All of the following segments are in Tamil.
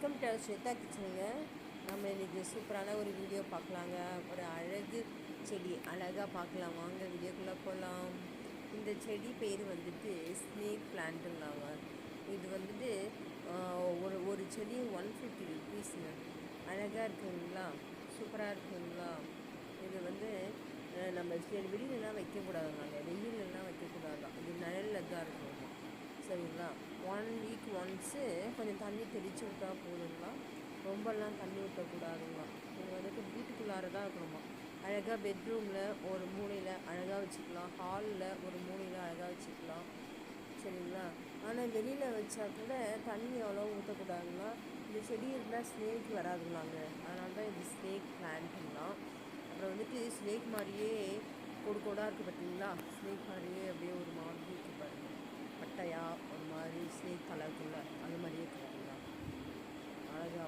வெல்கம் டு ஸ்வேதா கிச்சனுங்க நம்ம இன்றைக்கி சூப்பரான ஒரு வீடியோ பார்க்கலாங்க. ஒரு அழகு செடி அழகாக பார்க்கலாம். வாங்க வீடியோக்குள்ளே போகலாம் இந்த செடி பேர் வந்துட்டு ஸ்னேக் பிளான்ட்டுங்களாங்க இது வந்துட்டு ஒரு ஒரு செடி ஒன் ஃபிஃப்டி ருபீஸுங்க அழகாக இருக்குங்களா? சூப்பராக இருக்குங்களா? இது வந்து நம்ம செடி வெளியிலலாம் வைக்கக்கூடாதுங்க. வெயிலெலாம் வைக்கக்கூடாது இது நிழலில் தான் இருக்கணும் ஒன் வீக் ஒன்ஸு கொஞ்சம் தண்ணி தெளித்து விட்டா போதுங்களா ரொம்பலாம் தண்ணி ஊற்றக்கூடாதுங்களா நீங்கள் வந்துட்டு வீட்டுக்குள்ளார தான் இருக்கணுமா அழகாக பெட்ரூமில் ஒரு மூலையில் அழகாக வச்சுக்கலாம். ஹாலில் ஒரு மூலையில் அழகாக வச்சுக்கலாம். சரிங்களா? ஆனால் வெளியில் வச்சா கூட தண்ணி அவ்வளோ ஊற்றக்கூடாதுங்களா இந்த செடி இருந்தால் ஸ்னேக் வராதுங்களாங்க அதனால தான் இது ஸ்னேக் பிளான்ட்டுங்களாம் அப்புறம் வந்துட்டு ஸ்னேக் மாதிரியே கொடு கொடாக இருக்குது பார்த்தீங்களா ஸ்னேக் மாதிரியே அப்படியே ஒரு மாதிரி இருக்கு பாருங்க பட்டையா ஒரு மாதிரி ஸ்னேக் கலருக்குள்ள அந்த மாதிரியே இருக்குங்களா அழகா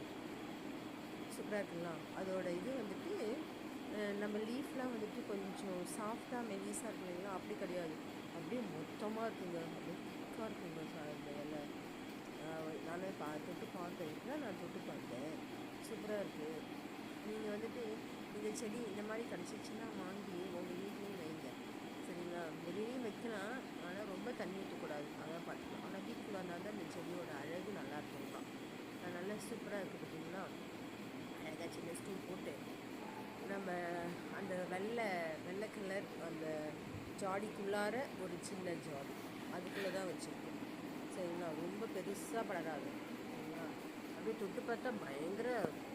சூப்பராக இருக்குங்களா அதோட இது வந்துட்டு நம்ம லீஃப்லாம் வந்துட்டு கொஞ்சம் சாஃப்டாக மெலிசாக இருக்கும் இல்லைங்களா? அப்படி கிடையாது. அப்படியே மொத்தமாக இருக்குங்க. அப்படியே திக்காக இருக்குங்க சார் இந்த இலை. நானே பா தொட்டு பார்த்தேன். நான் தொட்டு பார்த்தேன். சூப்பராக இருக்குது நீங்கள் வந்துட்டு இந்த செடி இந்த மாதிரி கிடச்சிச்சின்னா வாங்கி உங்கள் வீட்லேயும் வைங்க. சரிங்களா? வெளியிலையும் வைக்கலாம். ஆனால் ரொம்ப தண்ணி ஊற்றக்கூடாது அதான் பார்த்துக்கலாம் ஆனால் வீட்டுக்குள்ளே இருந்தால் தான் இந்த செடியோட அழகு நல்லா இருக்குங்களா நல்லா சூப்பராக இருக்குது பார்த்தீங்களா அழகாக சின்ன ஸ்டூல் போட்டு நம்ம அந்த வெள்ளை வெள்ளை கலர் அந்த ஜாடிக்குள்ளார ஒரு சின்ன ஜாடி. அதுக்குள்ளே தான் வச்சுருக்கோம். சரிங்களா? ரொம்ப பெருசாக படராது சரிங்களா? அப்படியே தொட்டு பார்த்தா பயங்கர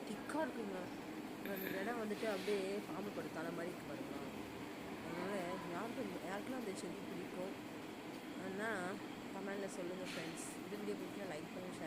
திக்காக இருக்குங்க. அந்த இடம் வந்துட்டு அப்படியே பாம்பு படு தலை மாதிரி இருக்கு அதனால் யாருக்கு யாருக்கெல்லாம் அந்த செடி பிடிக்கும்? ஆனால் கமெண்டில் சொல்லுங்கள் ஃப்ரெண்ட்ஸ் இது வீடியோ பிடிச்சா லைக் பண்ணுங்கள் ஷேர்